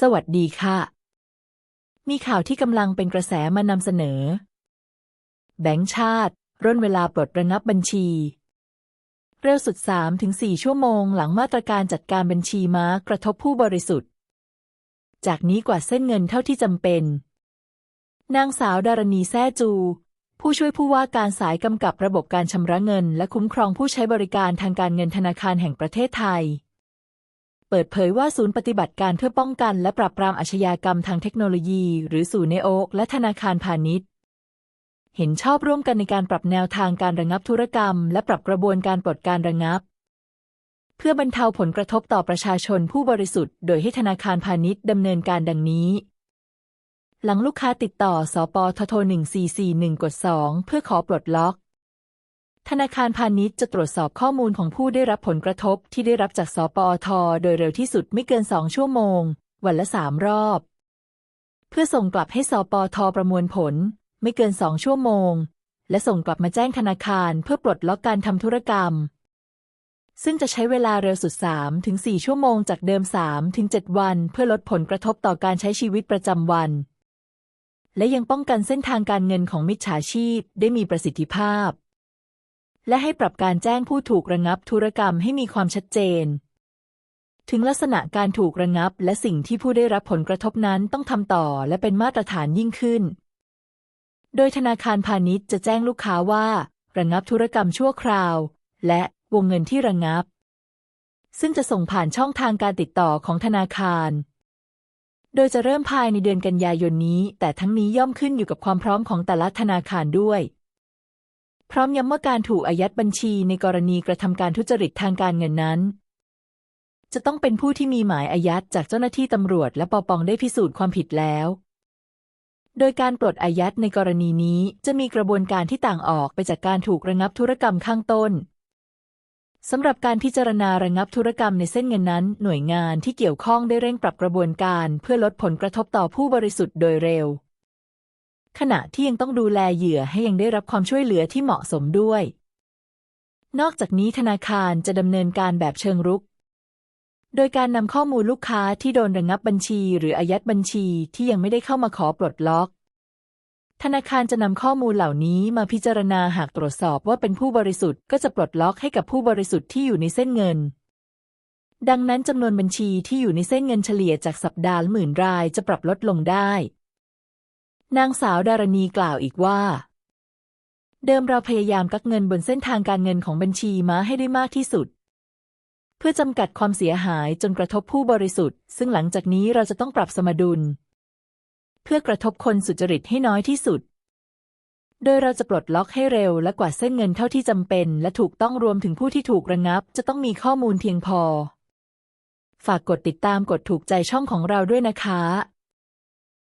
สวัสดีค่ะ มีข่าวที่กำลังเป็นกระแสมานำเสนอ แบงก์ชาติ ร่นเวลาปลดระงับบัญชี เร็วสุด 3-4 ชั่วโมงหลังมาตรการจัดการบัญชีม้ากระทบผู้บริสุทธิ์ จากนี้กว่าเส้นเงินเท่าที่จำเป็น นางสาวดารณีแซ่จู ผู้ช่วยผู้ว่าการสายกำกับระบบการชำระเงิน และคุ้มครองผู้ใช้บริการทางการเงินธนาคารแห่งประเทศไทย เปิดเผยว่าศูนย์ปฏิบัติการเพื่อป้องกันและปราบปรามอาชญากรรมทางเทคโนโลยี หรือศูนย์เนโอกและธนาคารพาณิชย์ เห็นชอบร่วมกันในการปรับแนวทางการระงับธุรกรรม และปรับกระบวนการปลดการระงับ เพื่อบรรเทาผลกระทบต่อประชาชนผู้บริสุทธิ์ โดยให้ธนาคารพาณิชย์ดำเนินการดังนี้หลังลูกค้าติดต่อสปทโท1441กด2เพื่อขอปลดล็อก ธนาคารพาณิชย์จะตรวจสอบข้อมูลของผู้ได้รับผลกระทบที่ได้รับจากสปอท โดยเร็วที่สุดไม่เกิน 2 ชั่วโมง วันละ 3 รอบ เพื่อส่งกลับให้สปอทประมวลผล ไม่เกิน 2 ชั่วโมง และส่งกลับมาแจ้งธนาคารเพื่อปลดล็อกการทำธุรกรรม ซึ่งจะใช้เวลาเร็วสุด 3-4 ชั่วโมงจากเดิม 3-7 วัน เพื่อลดผลกระทบต่อการใช้ชีวิตประจำวัน และยังป้องกันเส้นทางการเงินของมิจฉาชีพได้มีประสิทธิภาพ และให้ปรับการแจ้งผู้ถูกระงับธุรกรรมให้มีความชัดเจน ถึงลักษณะการถูกระงับ และสิ่งที่ผู้ได้รับผลกระทบนั้นต้องทำต่อและเป็นมาตรฐานยิ่งขึ้น โดยธนาคารพาณิชย์จะแจ้งลูกค้าว่า ระงับธุรกรรมชั่วคราว และวงเงินที่ระงับ ซึ่งจะส่งผ่านช่องทางการติดต่อของธนาคารโดยจะเริ่มภายในเดือนกันยายนนี้ แต่ทั้งนี้ย่อมขึ้นอยู่กับความพร้อมของแต่ละธนาคารด้วย พร้อมย้ำว่าการถูกอายัดบัญชีในกรณีกระทำการทุจริตทางการเงินนั้น จะต้องเป็นผู้ที่มีหมายอายัดจากเจ้าหน้าที่ตำรวจและปปองได้พิสูจน์ความผิดแล้ว โดยการปลดอายัดในกรณีนี้จะมีกระบวนการที่ต่างออกไปจากการถูกระงับธุรกรรมข้างต้นสำหรับการพิจารณาระงับธุรกรรมในเส้นเงินนั้น หน่วยงานที่เกี่ยวข้องได้เร่งปรับกระบวนการ เพื่อลดผลกระทบต่อผู้บริสุทธิ์โดยเร็ว ขณะที่ยังต้องดูแลเหยื่อให้ยังได้รับความช่วยเหลือที่เหมาะสมด้วย นอกจากนี้ธนาคารจะดำเนินการแบบเชิงรุก โดยการนำข้อมูลลูกค้าที่โดนระงับบัญชี หรืออายัดบัญชีที่ยังไม่ได้เข้ามาขอปลดล็อก ธนาคารจะนำข้อมูลเหล่านี้มาพิจารณาหากตรวจสอบว่าเป็นผู้บริสุทธิ์ก็จะปลดล็อกให้กับผู้บริสุทธิ์ที่อยู่ในเส้นเงินดังนั้นจำนวนบัญชีที่อยู่ในเส้นเงินเฉลี่ยจากสัปดาห์หมื่นรายจะปรับลดลงได้ นางสาวดารณีกล่าวอีกว่า เดิมเราพยายามกักเงินบนเส้นทางการเงินของบัญชีม้าให้ได้มากที่สุด เพื่อจำกัดความเสียหายจนกระทบผู้บริสุทธิ์ ซึ่งหลังจากนี้เราจะต้องปรับสมดุล เพื่อกระทบคนสุจริตให้น้อยที่สุด โดยเราจะปลดล็อกให้เร็วและกว่าเส้นเงินเท่าที่จำเป็น และถูกต้องรวมถึงผู้ที่ถูกระงับ จะต้องมีข้อมูลเพียงพอ ฝากกดติดตามกดถูกใจช่องของเราด้วยนะคะ